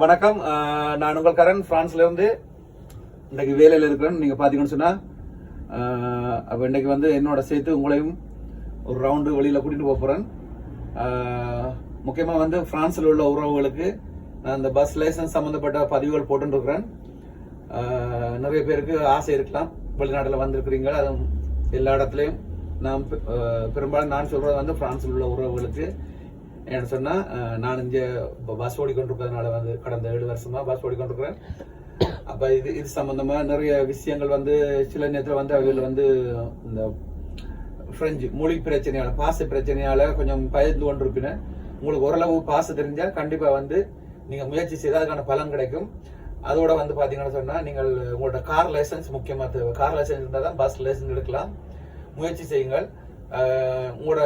வணக்கம். நான் உங்கள் கரண். பிரான்ஸ்ல இன்றைக்கு இன்னைக்கு வேலையில் இருக்கிறேன். நீங்கள் பார்த்தீங்கன்னு சொன்னால் அப்போ அப்ப இன்னைக்கு வந்து என்னோட சேர்த்து உங்களையும் ஒரு ரவுண்டு வெளியில் கூட்டிகிட்டு போக போகிறேன் முக்கியமாக வந்து ஃப்ரான்ஸில் உள்ள உறவுகளுக்கு நான் இந்த பஸ் லைசன்ஸ் சம்மந்தப்பட்ட பதிவுகள் போட்டுட்டு நிறைய பேருக்கு ஆசை இருக்கலாம். வெளிநாட்டில் வந்திருக்கிறீங்க. அது எல்லா இடத்துலையும் நான் பெரும்பாலும் நான் சொல்கிறது வந்து ஃப்ரான்ஸில் உள்ள உறவுகளுக்கு. என்ன சொன்னா நான் இங்க பஸ் ஓடிக்கொண்டிருக்கிறதுனால வந்து கடந்த ஏழு வருஷமா பஸ் ஓடிக்கொண்டிருக்கிறேன். அப்ப இது இது சம்பந்தமா நிறைய விஷயங்கள் வந்து சில நேரத்தில் வந்து அவர்கள் வந்து இந்த பிரெஞ்சு மொழி பிரச்சனையால பாச பிரச்சனையால கொஞ்சம் பயந்து கொண்டிருப்பினேன். உங்களுக்கு ஓரளவு பாச தெரிஞ்சா கண்டிப்பா வந்து நீங்க முயற்சி செய்தால் அதுக்கான பலன் கிடைக்கும். அதோட வந்து பாத்தீங்கன்னு சொன்னா நீங்கள் உங்களோட கார் லைசன்ஸ் முக்கியமா தேவை. கார் லைசன்ஸ் இருந்தால் தான் பஸ் லைசன்ஸ் எடுக்கலாம். முயற்சி செய்யுங்கள். உங்களோட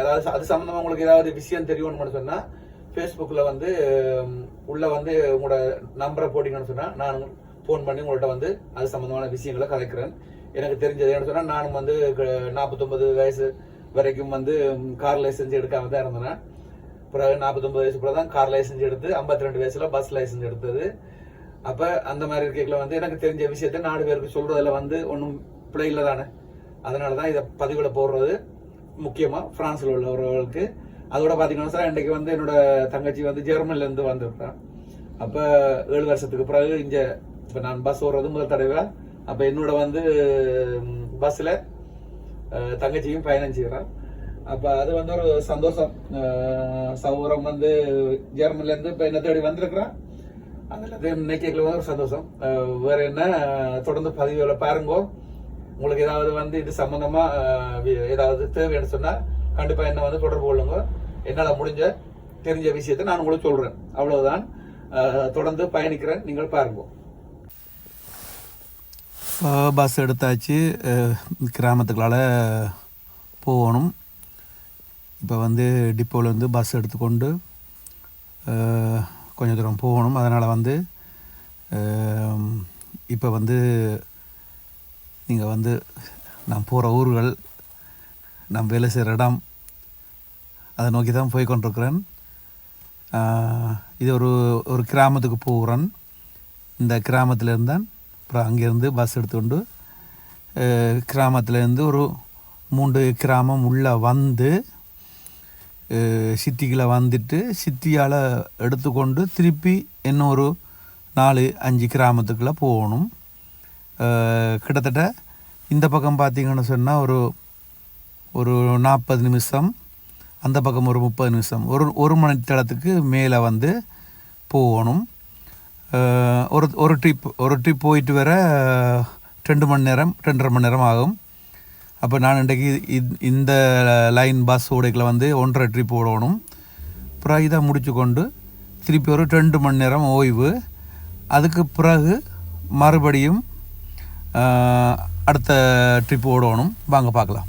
ஏதாவது அது சம்மந்தமாக உங்களுக்கு ஏதாவது விஷயம் தெரியும்னு சொன்னால் ஃபேஸ்புக்கில் வந்து உள்ளே வந்து உங்களோட நம்பரை போட்டிங்கன்னு சொன்னால் நான் ஃபோன் பண்ணி உங்கள்கிட்ட வந்து அது சம்மந்தமான விஷயங்களை கலைக்கிறேன் எனக்கு தெரிஞ்சது என்ன சொன்னால் நானும் வந்து நாற்பத்தொம்பது வயசு வரைக்கும் வந்து கார் லைசன்ஸ் எடுக்காம தான் இருந்தேன். பிறகு நாற்பத்தொம்பது வயசு பிறகு தான் கார் லைசன்ஸ் எடுத்து 52 ரெண்டு வயசில் பஸ் லைசன்ஸ் எடுத்தது. அப்போ அந்த மாதிரி இருக்கையில வந்து எனக்கு தெரிஞ்ச விஷயத்த நாலு பேருக்கு சொல்கிறதில் வந்து ஒன்றும் பிள்ளை இல்லை தானே அதனால தான் இதை பதிவில் போடுறது முக்கியமாக ஃப்ரான்ஸில் உள்ளவர்களுக்கு. அதோட பார்த்தீங்கன்னா சார் இன்றைக்கு வந்து என்னோட தங்கச்சி வந்து ஜெர்மன்லேருந்து வந்திருக்கிறான் அப்போ ஏழு வருஷத்துக்கு பிறகு இங்கே இப்போ நான் பஸ் ஓடுறது முதல் தடவை. அப்போ என்னோட வந்து பஸ்ஸில் தங்கச்சியும் பயணம் செய்கிறான் அப்போ அது வந்து ஒரு சந்தோஷம். சௌரம் வந்து ஜெர்மன்லேருந்து இப்போ என்ன தேடி வந்திருக்கிறான் அதுல இன்னைக்கு ஒரு சந்தோஷம். வேற என்ன தொடர்ந்து பதிவுகளை பாருங்கோ. உங்களுக்கு ஏதாவது வந்து இது சம்பந்தமா ஏதாவது தேவைன்னு சொன்னா கண்டிப்பா என்ன வந்து தொடர்பு கொள்ளுங்க. என்னால முடிஞ்ச தெரிஞ்ச விஷயத்தை நான் உங்களுக்கு சொல்றேன். அவ்வளவுதான். தொடர்ந்து பயணிக்கிறேன். நீங்கள் பாருங்க. பஸ் எடுத்தாச்சு. கிராமத்துக்களால் போகணும். இப்போ வந்து டிப்போலேருந்து பஸ் எடுத்துக்கொண்டு கொஞ்சம் தூரம் போகணும். அதனால் வந்து இப்போ வந்து நீங்கள் வந்து நான் போகிற ஊர்கள் நான் வேலை செய்கிற இடம் அதை நோக்கி தான் போய் கொண்டிருக்கிறேன் இது ஒரு ஒரு கிராமத்துக்கு போகிறேன். இந்த கிராமத்தில் இருந்தேன் அப்புறம் அங்கேருந்து பஸ் எடுத்துக்கொண்டு கிராமத்துலேருந்து ஒரு மூன்று கிராமம் உள்ளே வந்து சிட்டிக்குள்ளே வந்துட்டு சிட்டியால் எடுத்துக்கொண்டு திருப்பி இன்னொரு நாலு அஞ்சு கிராமத்துக்குள்ளே போகணும். கிட்டத்தட்ட இந்த பக்கம் பார்த்தீங்கன்னு சொன்னால் ஒரு ஒரு நாற்பது நிமிஷம் அந்த பக்கம் ஒரு முப்பது நிமிஷம். ஒரு ஒரு மணி தளத்துக்கு மேலே வந்து போகணும். ஒரு ஒரு ட்ரிப் ஒரு ட்ரிப் போயிட்டு வர ரெண்டு மணி நேரம் ரெண்டரை மணி நேரம் ஆகும். அப்போ நான் இன்றைக்கு இந்த லைன் பஸ் ஓடைக்கில் வந்து ஒன்றரை ட்ரிப் ஓடணும். அப்புறம் இதை முடிச்சு கொண்டு திருப்பி ஒரு ரெண்டு மணி நேரம் ஓய்வு. அதுக்கு பிறகு மறுபடியும் அடுத்த ட்ரிப் ஓடணும் வாங்க பார்க்கலாம்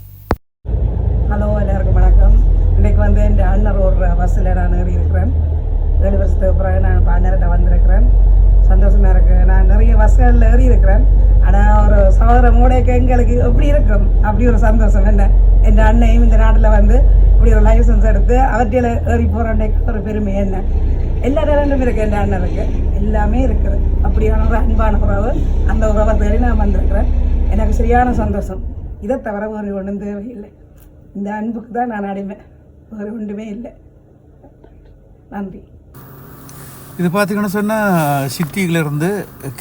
ஹலோ எல்லாருக்கும் வணக்கம் இன்றைக்கு வந்து என் அண்ணர் ஒரு பஸ்ஸில் நான் ஏறி இருக்கிறேன் ஏழு வருஷத்துக்கு பிறகு நான் இப்போ அண்ணர்கிட்ட வந்திருக்கிறேன் சந்தோஷமாக இருக்குது நான் நிறைய பஸ்களில் ஏறி இருக்கிறேன் ஆனால் ஒரு சகோதர மூடைக்கு எங்களுக்கு எப்படி இருக்கும் அப்படி ஒரு சந்தோஷம் என்ன என் அண்ணையும் இந்த நாட்டில் வந்து இப்படி ஒரு லைசன்ஸ் எடுத்து அவற்றில் ஏறி போகிறேன்னைக்கு ஒரு பெருமை என்ன எல்லா டேலண்டும் இருக்கு என் இருக்குது எல்லாமே இருக்குது அப்படியான ஒரு அன்பான உறவு. அந்த உறவை தேடி நான் வந்திருக்கிறேன். எனக்கு சரியான சந்தோஷம். இதை தவிர ஒரு ஒன்றும் தேவையில்லை. இந்த அன்புக்கு தான் நான் அடிமை. வேறு ஒன்றுமே இல்லை. நன்றி. இது பார்த்தீங்கன்னு சொன்னால் சிட்டியிலேருந்து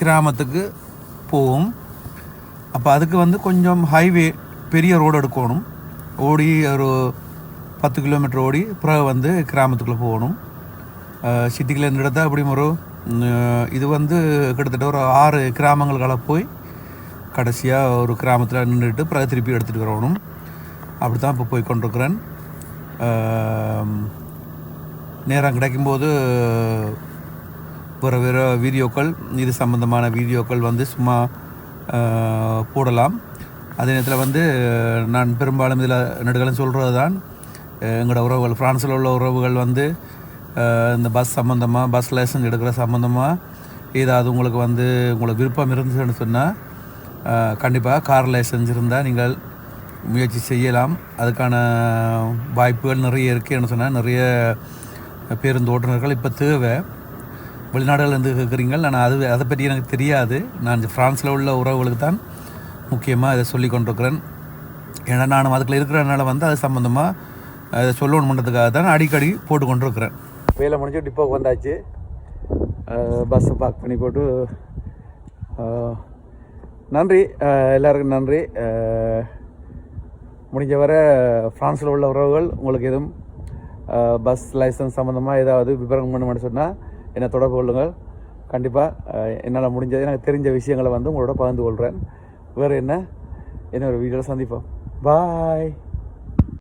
கிராமத்துக்கு போகும். அப்போ அதுக்கு வந்து கொஞ்சம் ஹைவே பெரிய ரோடு எடுக்கணும். ஓடி ஒரு பத்து கிலோமீட்டர் ஓடி பிறகு வந்து கிராமத்துக்குள்ளே போகணும். சிட்டிக்குள்ள எடுத்தால் அப்படியும் ஒரு இது வந்து கிட்டத்தட்ட ஒரு ஆறு கிராமங்களுக்கால போய் கடைசியாக ஒரு கிராமத்தில் நின்றுட்டு பிறகு திருப்பி எடுத்துகிட்டு வரணும். அப்படி தான் இப்போ போய் கொண்டிருக்கிறேன். நேரம் கிடைக்கும்போது வேறு வேறு வீடியோக்கள் இது சம்மந்தமான வீடியோக்கள் வந்து சும்மா போடலாம். அதே நேரத்தில் வந்து நான் பெரும்பாலும் இதில் நடுகளும் சொல்கிறது தான் எங்களோட உறவுகள் ஃப்ரான்ஸில் உள்ள உறவுகள் வந்து இந்த பஸ் சம்மந்தமாக பஸ் லைசன்ஸ் எடுக்கிற சம்மந்தமாக ஏதாவது உங்களுக்கு வந்து உங்களுக்கு விருப்பம் இருந்துச்சுன்னு சொன்னால் கண்டிப்பாக கார் லைசன்ஸ் இருந்தால் நீங்கள் முயற்சி செய்யலாம். அதுக்கான வாய்ப்புகள் நிறைய இருக்குன்னு சொன்னால் நிறைய பேருந்து ஓட்டுநர்கள் இப்போ தேவை. வெளிநாடுகள்லேருந்து கேட்குறீங்க நான் அது அதை பற்றி எனக்கு தெரியாது. நான் ஃப்ரான்ஸில் உள்ள உறவுகளுக்கு தான் முக்கியமாக இதை சொல்லி கொண்டிருக்கிறேன். ஏன்னா நான் அதுக்குள்ளே இருக்கிறனால வந்து அது சம்மந்தமாக அதை பண்ணுறதுக்காக தான் அடிக்கடி போட்டு கொண்டிருக்கிறேன். வேலை முடிஞ்சு டிப்போக்கு வந்தாச்சு. பஸ்ஸை பார்க் பண்ணி போட்டு நன்றி. எல்லாருக்கும் நன்றி. முடிஞ்ச வரை ஃப்ரான்ஸில் உள்ள உறவுகள் உங்களுக்கு எதுவும் பஸ் லைசன்ஸ் சம்மந்தமாக ஏதாவது விபரம் பண்ணணும்னு சொன்னால் என்னை தொடர்பு கொள்ளுங்கள். கண்டிப்பாக என்னால் முடிஞ்சது எனக்கு தெரிஞ்ச விஷயங்களை வந்து உங்களோட பகிர்ந்து கொள்கிறேன் வேறு என்ன? என்ன ஒரு வீடியோவில் சந்திப்போம். பாய்